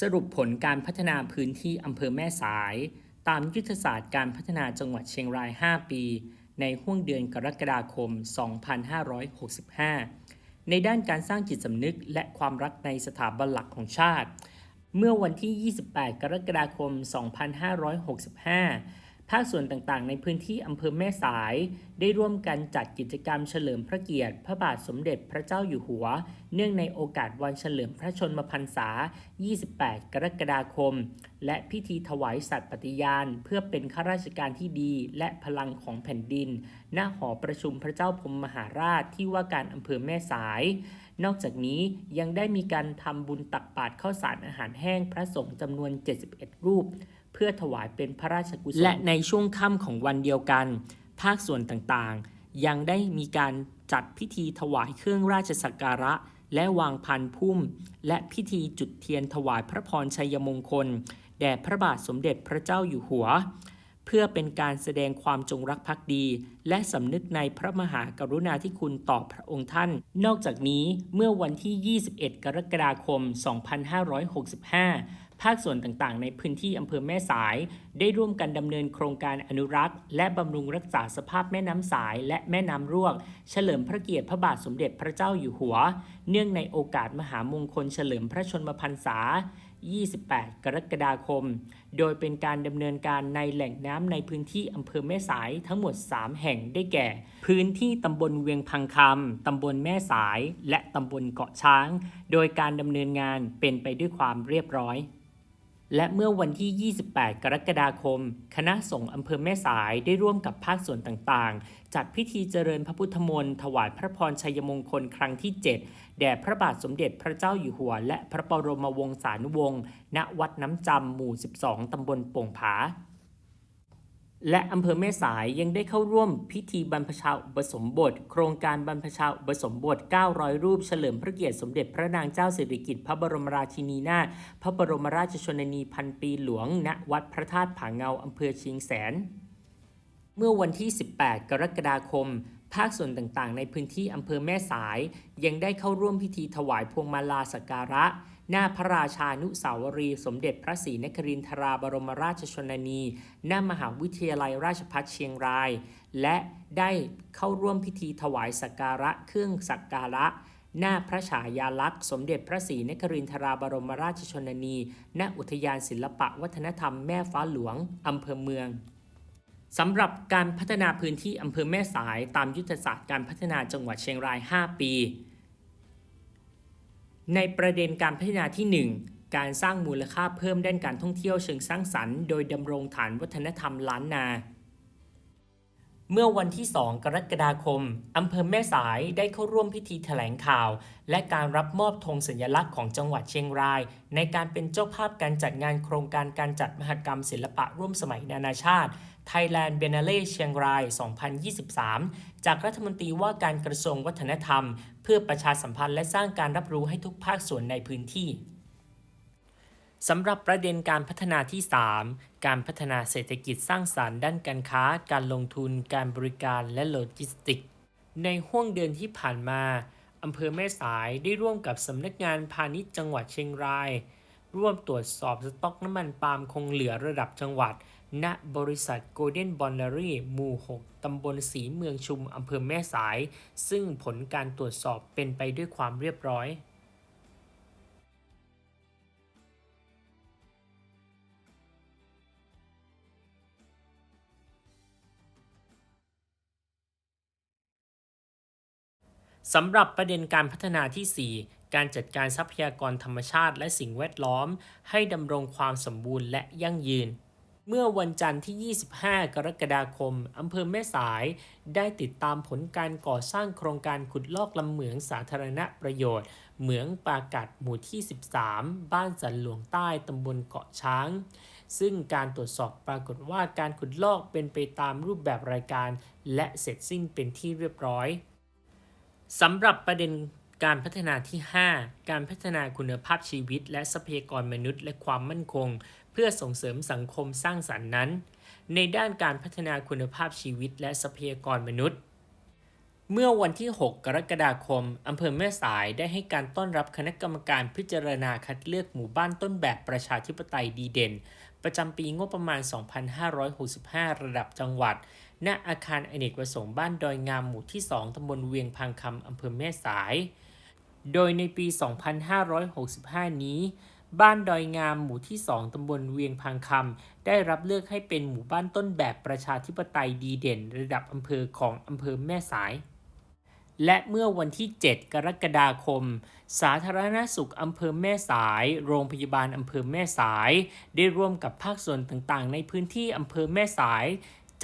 สรุปผลการพัฒนาพื้นที่อำเภอแม่สาย ตามยุทธศาสตร์การพัฒนาจังหวัดเชียงราย 5 ปี ในห่วงเดือนกรกฎาคม 2565 ในด้านการสร้างจิตสำนึกและความรักในสถาบันหลักของชาติ เมื่อวันที่ 28 กรกฎาคม 2565 ภาคส่วนต่างๆ ในพื้นที่อำเภอแม่สาย ได้ร่วมกันจัดกิจกรรมเฉลิมพระเกียรติ พระบาทสมเด็จพระเจ้าอยู่หัว เนื่องในโอกาสวันเฉลิมพระชนมพรรษา 28 กรกฎาคม และพิธีถวายสัตย์ปฏิญาณ เพื่อเป็นข้าราชการที่ดีและพลังของแผ่นดิน ณ หอประชุมพระเจ้าพรมมหาราชที่ว่าการอำเภอแม่สาย นอกจากนี้ยังได้มีการทำบุญตักบาตรข้าวสารอาหารแห้งพระสงฆ์จำนวน 71 รูป เพื่อถวายเป็นพระราชกุศลและในช่วงค่ำของวันเดียวกัน ภาคส่วนต่างๆ ยังได้มีการจัดพิธีถวายเครื่องราชสักการะ และวางพันพุ่ม และพิธีจุดเทียนถวายพระพรชัยมงคล แด่พระบาทสมเด็จพระเจ้าอยู่หัว เพื่อเป็นการแสดงความจงรักภักดี และสำนึกในพระมหากรุณาธิคุณต่อพระองค์ท่าน นอกจากนี้เมื่อวันที่ 21 กรกฎาคม 2565 ภาคส่วนต่างๆ ในพื้นที่อำเภอแม่สาย ได้ร่วมกันดำเนินโครงการอนุรักษ์ และบำรุงรักษาสภาพแม่น้ำสายและแม่น้ำรวก เฉลิมพระเกียรติพระบาทสมเด็จพระเจ้าอยู่หัว เนื่องในโอกาสมหามงคลเฉลิมพระชนมพรรษา 28 กรกฎาคม โดยเป็นการดำเนินการในแหล่งน้ำในพื้นที่อำเภอแม่สายทั้งหมด 3 แห่งได้แก่ พื้นที่ตำบลเวียงพังคำตำบลแม่สาย และตำบลเกาะช้าง โดยการดำเนินงานเป็นไปด้วยความเรียบร้อย และเมื่อวันที่ 28 กรกฎาคม คณะสงฆ์อำเภอแม่สายได้ร่วมกับภาคส่วนต่างๆ จัดพิธีเจริญพระพุทธมนต์ถวายพระพรชัยมงคลครั้งที่ 7 แด่พระบาทสมเด็จพระเจ้าอยู่หัว และพระบรมวงศานุวงศ์ ณ วัดน้ำจำหมู่ 12 ตำบลโป่งผา และอำเภอแม่สายยังได้เข้าร่วมพิธีบรรพชาอุปสมบท โครงการบรรพชาอุปสมบท 900 รูป เฉลิมพระเกียรติสมเด็จพระนางเจ้าสิริกิติ์พระบรมราชินีนาถพระบรมราชชนนีพันปีหลวง ณ วัดพระธาตุผาเงาอำเภอเชียงแสน เมื่อวันที่ 18 กรกฎาคมภาคส่วนต่างๆ ในพื้นที่อำเภอแม่สาย ยังได้เข้าร่วมพิธีถวายพวงมาลาสักการะ หน้าพระราชานุสาวรีสมเด็จพระศรีนครินทราบรมราชชนนี หน้ามหาวิทยาลัยราชภัฏเชียงราย และได้เข้าร่วมพิธีถวายสักการะเครื่องสักการะ หน้าพระฉายาลักษณ์ สมเด็จพระศรีนครินทราบรมราชชนนี ณ อุทยานศิลปะวัฒนธรรมแม่ฟ้าหลวง อำเภอเมืองสำหรับการพัฒนาพื้นที่อำเภอแม่สายตามยุทธศาสตร์การพัฒนาจังหวัดเชียงราย 5 ปี ในประเด็นการพัฒนาที่ 1 การสร้างมูลค่าเพิ่มด้านการท่องเที่ยวเชิงสร้างสรรค์โดยดำรงฐานวัฒนธรรมล้านนา เมื่อวันที่ 2 กรกฎาคม อำเภอแม่สายได้เข้าร่วมพิธีแถลงข่าว และการรับมอบธงสัญลักษณ์ของจังหวัดเชียงราย ในการเป็นเจ้าภาพการจัดงานโครงการการจัดมหกรรมศิลปะร่วมสมัยนานาชาติ Thailand Biennale เชียงราย 2023 จากรัฐมนตรีว่าการกระทรวงวัฒนธรรม เพื่อประชาสัมพันธ์และสร้างการรับรู้ให้ทุกภาคส่วนในพื้นที่สำหรับประเด็นการพัฒนาที่ 3 การพัฒนาเศรษฐกิจสร้างสารรค์ด้านการค้า การลงทุน การบริการและโลจิสติก ในห่วงเดือนที่ผ่านมาอำเภอแม่สายได้ร่วมกับสำนักงานพาณิชย์จังหวัดเชียงราย ร่วมตรวจสอบสต็อกน้ำมันปาล์มคงเหลือระดับจังหวัด ณบริษัท Golden b o n d a r y หมู่ 6 ตำบลสีเมืองชุม อำเภอแม่สาย ซึ่งผลการตรวจสอบเป็นไปด้วยความเรียบร้อยสำหรับประเด็นการพัฒนาที่ 4 การจัดการทรัพยากรธรรมชาติและสิ่งแวดล้อม ให้ดำรงความสมบูรณ์และยั่งยืน เมื่อวันจันทร์ที่ 25 กรกฎาคม อำเภอแม่สาย ได้ติดตามผลการก่อสร้างโครงการขุดลอกลำเหมืองสาธารณประโยชน์ เหมืองปากัดหมู่ที่ 13 บ้านสันหลวงใต้ตำบลเกาะช้าง ซึ่งการตรวจสอบปรากฏว่าการขุดลอกเป็นไปตามรูปแบบรายการ และเสร็จสิ้นเป็นที่เรียบร้อยสำหรับประเด็นการพัฒนาที่ 5 การพัฒนาคุณภาพชีวิต และทรัพยากรมนุษย์ และความมั่นคง เพื่อส่งเสริมสังคมสร้างสรรค์นั้น ในด้านการพัฒนาคุณภาพชีวิตและทรัพยากรมนุษย์ เมื่อวันที่ 6 กรกฎาคมอำเภอแม่สายได้ให้การต้อนรับคณะกรรมการพิจารณาคัดเลือกหมู่บ้านต้นแบบประชาธิปไตยดีเด่น ประจำปีงบประมาณ 2565 ระดับจังหวัด ณ อาคารอเนกประสงค์บ้านดอยงามหมู่ที่ 2ตำบลเวียงพังคำอำเภอแม่สาย โดยในปี 2565 นี้ บ้านดอยงามหมู่ที่ 2 ตำบลเวียงพังคำ ได้รับเลือกให้เป็นหมู่บ้านต้นแบบประชาธิปไตยดีเด่น ระดับอำเภอของอำเภอแม่สาย และเมื่อวันที่ 7 กรกฎาคม สาธารณสุขอำเภอแม่สาย โรงพยาบาลอำเภอแม่สาย ได้ร่วมกับภาคส่วนต่างๆ ในพื้นที่อำเภอแม่สาย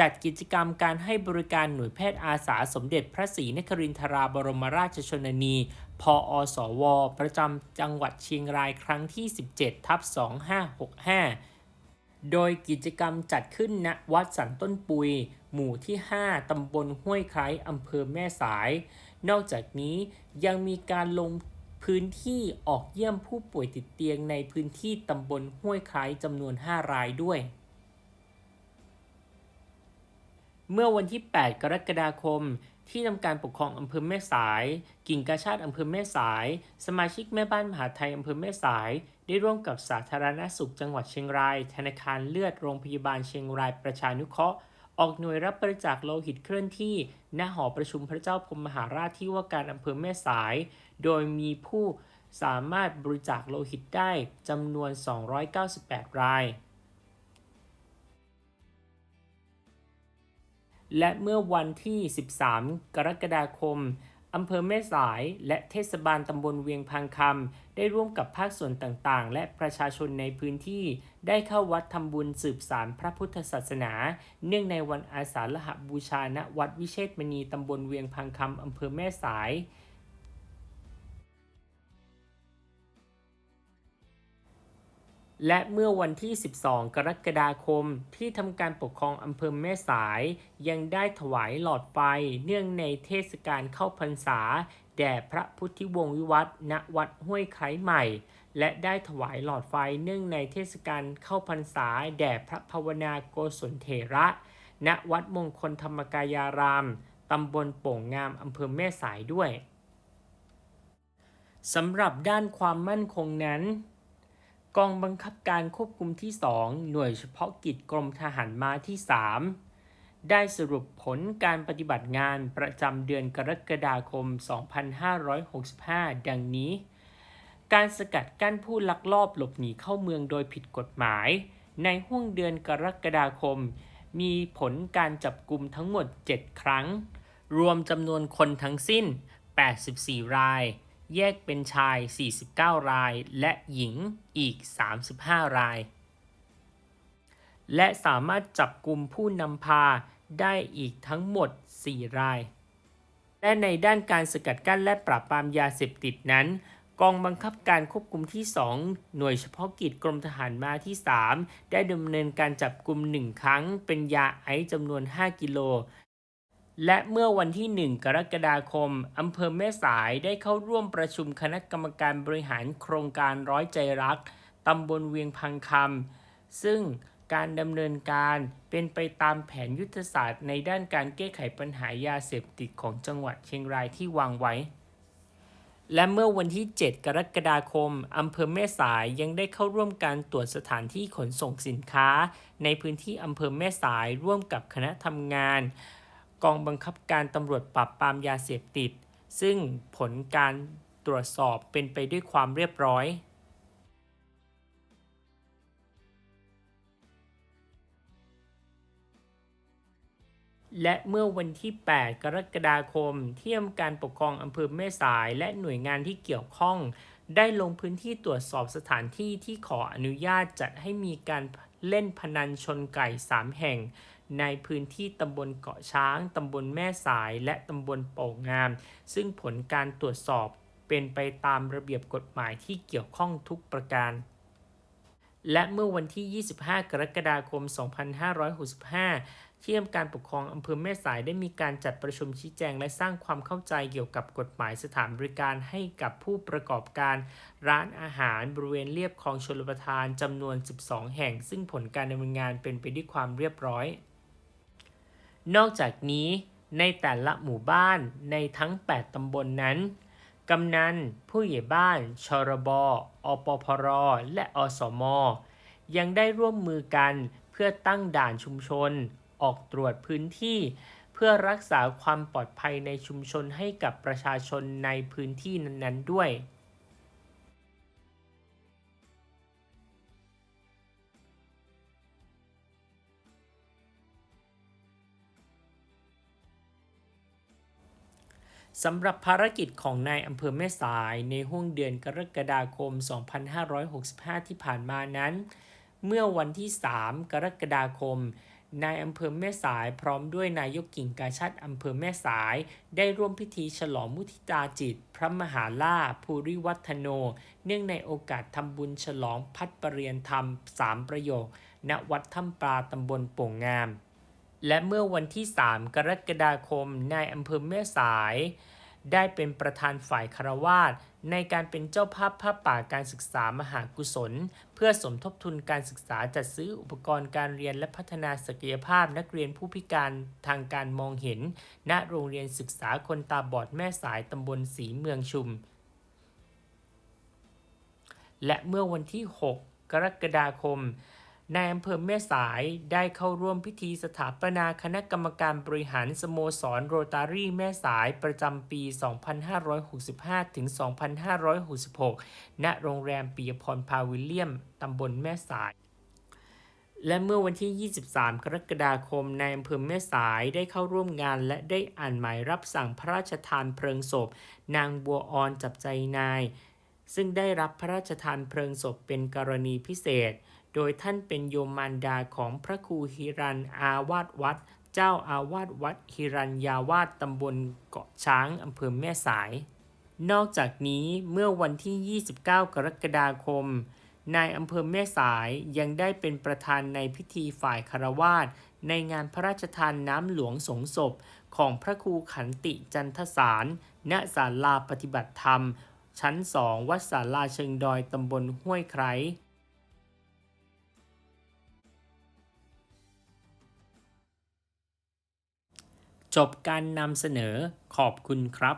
จัดกิจกรรมการให้บริการหน่วยแพทย์อาสาสมเด็จพระศรีนครินทราบรมราชชนนี พออสว ประจำจังหวัดเชียงรายครั้งที่ 17 ทับ 2565 โดยกิจกรรมจัดขึ้นณวัดสันต้นปุย หมู่ที่ 5 ตำบลห้วยไคร้อำเภอแม่สาย นอกจากนี้ยังมีการลงพื้นที่ออกเยี่ยมผู้ป่วยติดเตียงในพื้นที่ตำบลห้วยไคร้จำนวน 5 รายด้วย เมื่อวันที่ 8 กรกฎาคม ที่ทำการปกครองอำเภอแม่สาย กิ่งกาชาติอำเภอแม่สาย สมาชิกแม่บ้านมหาไทยอำเภอแม่สาย ได้ร่วมกับสาธารณสุขจังหวัดเชียงราย ธนาคารเลือดโรงพยาบาลเชียงรายประชานุเคราะห์ออกหน่วยรับบริจาคโลหิตเคลื่อนที่ณหอประชุมพระเจ้าพรมมหาราชที่ว่าการอำเภอแม่สาย โดยมีผู้สามารถบริจาคโลหิตได้จำนวน 298 ราย และเมื่อวันที่ 13 กรกฎาคมอำเภอแม่สายและเทศบาลตำบลเวียงพังคำได้ร่วมกับภาคส่วนต่างๆ และประชาชนในพื้นที่ ได้เข้าวัดทำบุญสืบสารพระพุทธศาสนา เนื่องในวันอาสาฬหบูชาณวัดวิเชษมณีตำบลเวียงพังคำอำเภอแม่สาย และเมื่อวันที่ 12 กรกฎาคมที่ทำการปกครองอำเภอแม่สาย ยังได้ถวายหลอดไฟเนื่องในเทศกาลเข้าพรรษา แด่พระพุทธิวงศ์วิวัฒน์ณวัดห้วยไคร้ใหม่ และได้ถวายหลอดไฟเนื่องในเทศกาลเข้าพรรษา แด่พระภาวนาโกศลเถระ ณวัดมงคลธรรมกายารามตำบลโป่งงามอำเภอแม่สายด้วยสำหรับด้านความมั่นคงนั้น กองบังคับการควบคุมที่ 2 หน่วยเฉพาะกิจกรมทหารม้าที่ 3 ได้สรุปผลการปฏิบัติงานประจำเดือนกรกฎาคม 2565 ดังนี้ การสกัดกั้นผู้ลักลอบหลบหนีเข้าเมืองโดยผิดกฎหมาย ในห่วงเดือนกรกฎาคม มีผลการจับกลุ่มทั้งหมด 7 ครั้ง รวมจำนวนคนทั้งสิ้น 84 ราย แยกเป็นชาย 49 ราย และหญิงอีก 35 ราย และสามารถจับกลุ่มผู้นำพาได้อีกทั้งหมด 4 ราย และในด้านการสกัดกั้นและปราบปรามยาเสพติดนั้น กองบังคับการควบคุมที่ 2 หน่วยเฉพาะกิจกรมทหารมาที่ 3 ได้ดำเนินการจับกลุ่ม1 ครั้ง เป็นยาไอซ์จำนวน 5 กิโล และเมื่อวันที่ 1 กรกฎาคม อำเภอแม่สายได้เข้าร่วมประชุมคณะกรรมการบริหารโครงการร้อยใจรัก ตำบลเวียงพังคำ ซึ่งการดำเนินการเป็นไปตามแผนยุทธศาสตร์ในด้านการแก้ไขปัญหายาเสพติดของจังหวัดเชียงรายที่วางไว้ และเมื่อวันที่ 7 กรกฎาคม อำเภอแม่สายยังได้เข้าร่วมการตรวจสถานที่ขนส่งสินค้า ในพื้นที่อำเภอแม่สายร่วมกับคณะทำงาน กองบังคับการตำรวจปราบปรามยาเสพติด ซึ่งผลการตรวจสอบเป็นไปด้วยความเรียบร้อย และเมื่อวันที่ 8 กรกฎาคม ที่ทำการปกครองอำเภอแม่สายและหน่วยงานที่เกี่ยวข้อง ได้ลงพื้นที่ตรวจสอบสถานที่ที่ขออนุญาตจัดให้มีการ เล่นพนันชนไก่ 3 แห่ง ในพื้นที่ตำบลเกาะช้าง ตำบลแม่สายและตำบลโป่งงาม ซึ่งผลการตรวจสอบเป็นไปตามระเบียบกฎหมายที่เกี่ยวข้องทุกประการ และเมื่อวันที่ 25 กรกฎาคม 2565 ที่ทำการปกครองอำเภอแม่สายได้มีการจัดประชุมชี้แจง และสร้างความเข้าใจเกี่ยวกับกฎหมายสถานบริการให้กับผู้ประกอบการ ร้านอาหารบริเวณเรียบคลองชลประทานจำนวน 12 แห่ง ซึ่งผลการดำเนินงานเป็นไปด้วยความเรียบร้อย นอกจากนี้ในแต่ละหมู่บ้านในทั้ง 8 ตำบลนนั้น กำนัน ผู้ใหญ่บ้าน ชรบอปพร และอสม ยังได้ร่วมมือกันเพื่อตั้งด่านชุมชน ออกตรวจพื้นที่ เพื่อรักษาความปลอดภัยในชุมชนให้กับประชาชนในพื้นที่นั้น ๆ ด้วยสำหรับภารกิจของนายอำเภอแม่สายในห้วงเดือนกรกฎาคม 2565 ที่ผ่านมานั้น เมื่อวันที่ 3 กรกฎาคม นายอำเภอแม่สายพร้อมด้วยนายกกิ่งกาชาติอำเภอแม่สาย ได้ร่วมพิธีฉลองมุทิตาจิต พระมหาล่าภูริวัฒโน เนื่องในโอกาสทำบุญฉลองพัดปรเรียนธรรมสามประโยค ณวัดถ้ำปลาตำบลโป่งงาม และเมื่อวันที่ 3 กรกฎาคมนายอำเภอแม่สาย ได้เป็นประธานฝ่ายคารวาสในการเป็นเจ้าภาพผ้าป่าการศึกษามหากุศล เพื่อสมทบทุนการศึกษาจัดซื้ออุปกรณ์การเรียนและพัฒนาศักยภาพนักเรียนผู้พิการทางการมองเห็น ณโรงเรียนศึกษาคนตาบอดแม่สายตำบลศรีเมืองชุม และเมื่อวันที่ 6 กรกฎาคม นายอำเภอแม่สายได้เข้าร่วมพิธีสถาปนาคณะกรรมการบริหารสโมสรโรตารี่แม่สายประจำปี 2565 ถึง 2566 ณ โรงแรมปิยพรพาวิลเลียม ตำบลแม่สาย และเมื่อวันที่ 23 กรกฎาคม นายอำเภอแม่สายได้เข้าร่วมงาน และได้อ่านหมายรับสั่งพระราชทานเพลิงศพ นางบัวออนจับใจนาย ซึ่งได้รับพระราชทานเพลิงศพเป็นกรณีพิเศษ โดยท่านเป็นโยมมารดาของพระครูฮิรันอาวาสวัด เจ้าอาวาสวัดฮิรันยาวาสตำบลเกาะช้างอำเภอแม่สาย นอกจากนี้เมื่อวันที่ 29 กรกฎาคม นายอำเภอแม่สายยังได้เป็นประธานในพิธีฝ่ายคารวาสในงานพระราชทานน้ำหลวงสงศพของพระครูขันติจันทสาร ณ ศาลาปฏิบัติธรรม ชั้นสองวัดศาลาเชิงดอยตำบลห้วยไคร้ จบการนำเสนอขอบคุณครับ